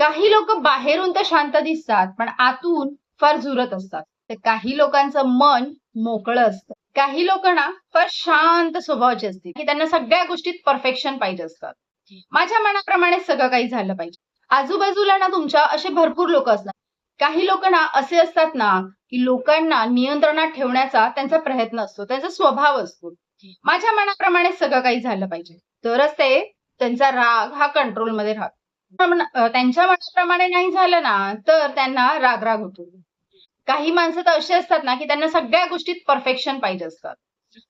काही लोक बाहेरून तर शांत दिसतात पण आतून फार झुरत असतात. तर काही लोकांचं मन मोकळं असतं. काही लोक ना फार शांत स्वभावाचे असतील की त्यांना सगळ्या गोष्टीत परफेक्शन पाहिजे असतात. माझ्या मनाप्रमाणे सगळं काही झालं पाहिजे. आजूबाजूला ना तुमच्या असे भरपूर लोक असतात. काही लोक ना असे असतात ना की लोकांना नियंत्रणात ठेवण्याचा त्यांचा प्रयत्न असतो. त्यांचा स्वभाव असतो. माझ्या मनाप्रमाणे सगळं काही झालं पाहिजे. तरच ते त्यांचा राग हा कंट्रोलमध्ये राहतो. त्यांच्या मनाप्रमाणे नाही झालं ना तर त्यांना राग राग होतो. काही माणसं तर अशी असतात ना की त्यांना सगळ्या गोष्टीत परफेक्शन पाहिजे असतात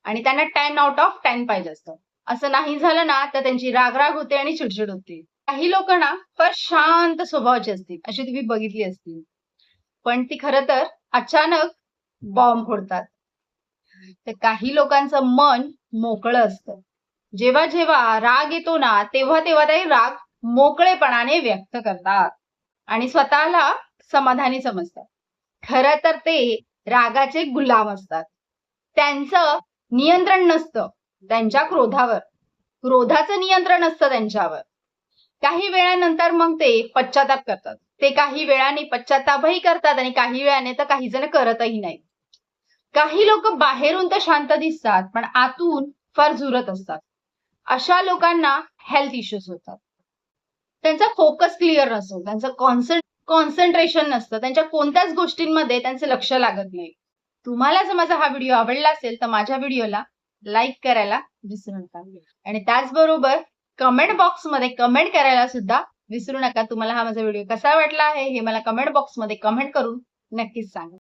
आणि त्यांना टेन आउट ऑफ टेन पाहिजे असतं. असं नाही झालं ना तर त्यांची राग राग होते आणि चिडचिड होते. काही लोक ना फार शांत स्वभावाची असतील. अशी तुम्ही बघितली असतील. पण ती खरं तर अचानक बॉम्ब फोडतात. तर काही लोकांचं मन मोकळं असतं. जेव्हा जेव्हा राग येतो ना तेव्हा तेव्हा ते राग मोकळेपणाने व्यक्त करतात. आणि स्वतःला समाधानी समजतात. खरं तर ते रागाचे गुलाम असतात. त्यांचं नियंत्रण नसतं त्यांच्या क्रोधावर. क्रोधाचं नियंत्रण असतं त्यांच्यावर. काही वेळानंतर मग ते पश्चाताप करतात. ते काही वेळाने पश्चातापही करतात आणि काही वेळाने तर काही जण करतही नाही काही लोक बाहेरून तर शांत दिसतात पण आतून फार झुरत असतात. अशा लोकांना हेल्थ इश्यूज होतात. त्यांचा फोकस क्लिअर नसतो. त्यांचं कॉन्सन्ट कॉन्सन्ट्रेशन नसतं. त्यांच्या कोणत्याच गोष्टींमध्ये त्यांचं लक्ष लागत नाही. तुम्हाला जर माझा हा व्हिडिओ आवडला असेल तर माझ्या व्हिडिओला लाईक करायला विसरू नका. आणि त्याचबरोबर कमेंट बॉक्समध्ये कमेंट करायला सुद्धा विसरू नका. तुम्हाला हा माझा व्हिडिओ कसा वाटला आहे हे मला कमेंट बॉक्समध्ये कमेंट करून नक्कीच सांगा.